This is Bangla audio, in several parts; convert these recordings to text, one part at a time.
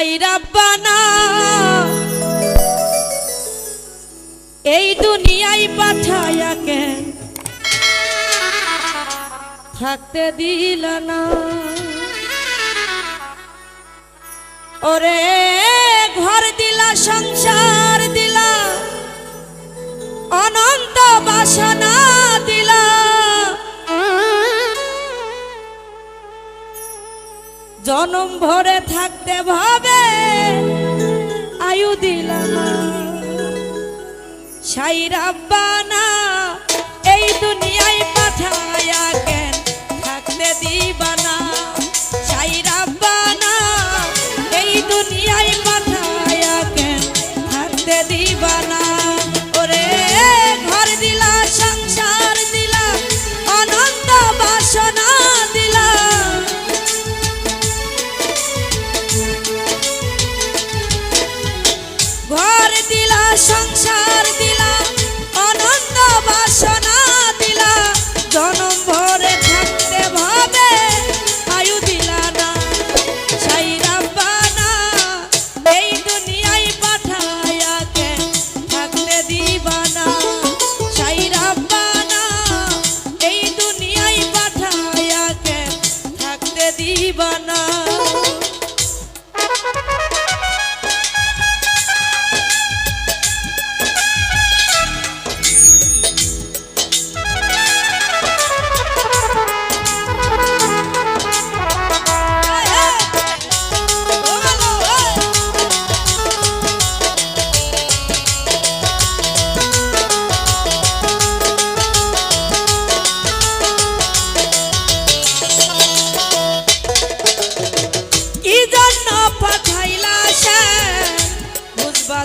আই রাব্বানা। এই দুনিয়াই পাঠায়া কেন? থাকতে দিল না। ওরে, ঘর দিলা, সংসার দিলা, অনন্ত বাসনা দিলা। জনম ভরে থাক করতে ভাবে, আয়ু দিলাম সাই রাব্বা না এই দুনিয়ায় পাঠায়া কেন থাকতে দিবানা? সাই রাব্বা না এই দুনিয়ায় সংসার দিলা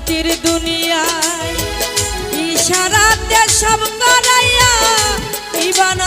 অস্থির দুনিয়ায় ইশারাতে সব করাইয়া ইবান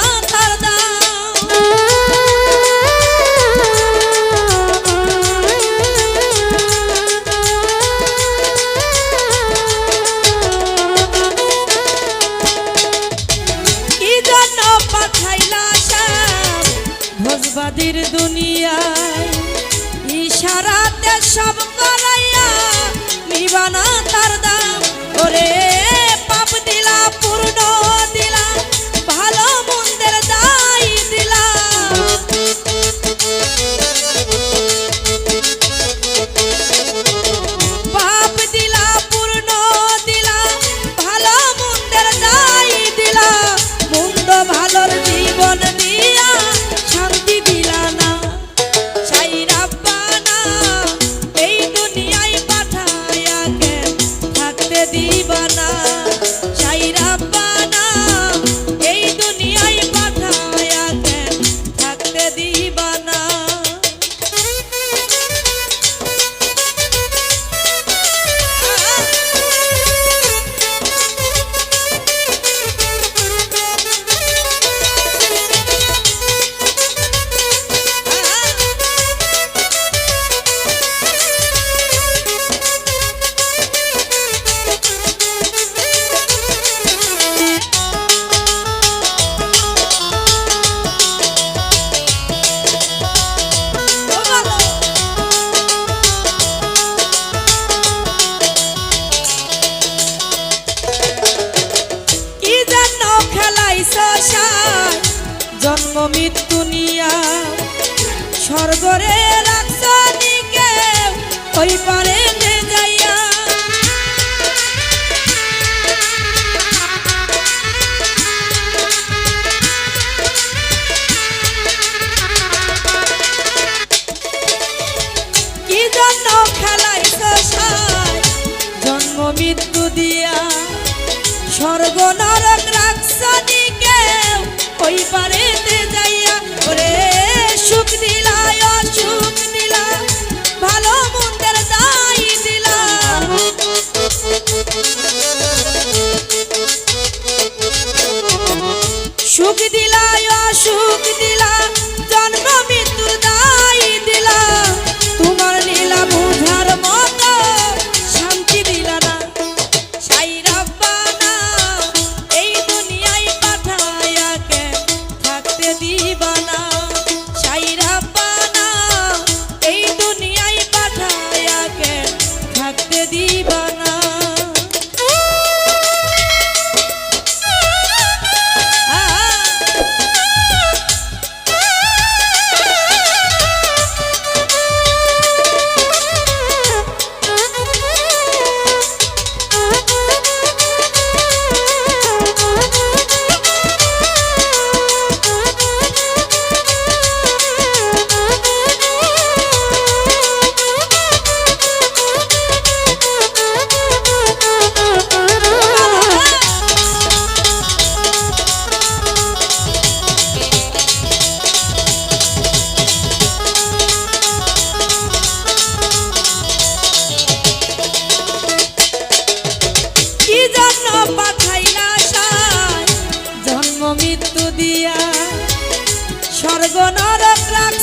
মৃত্যু নিয়া স্বর্গরে ওই পারে জন্ম মৃত্যু দিয়া স্বর্গ নরক রাখছ ওই পারে ভালো দিবা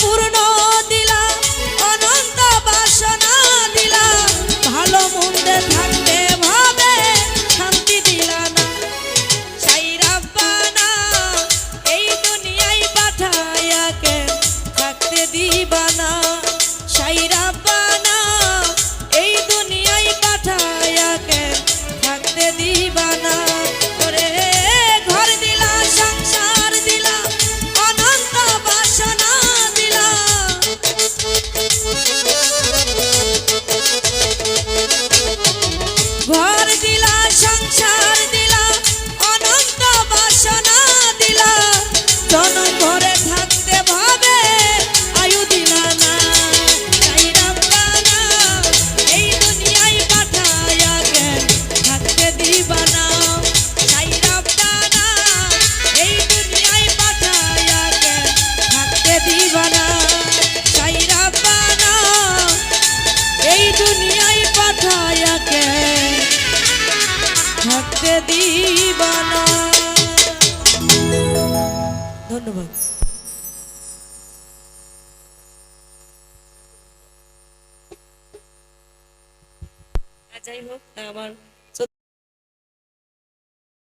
பூரண থাকতে দিব না ধন্যবাদ যাই হোক আমার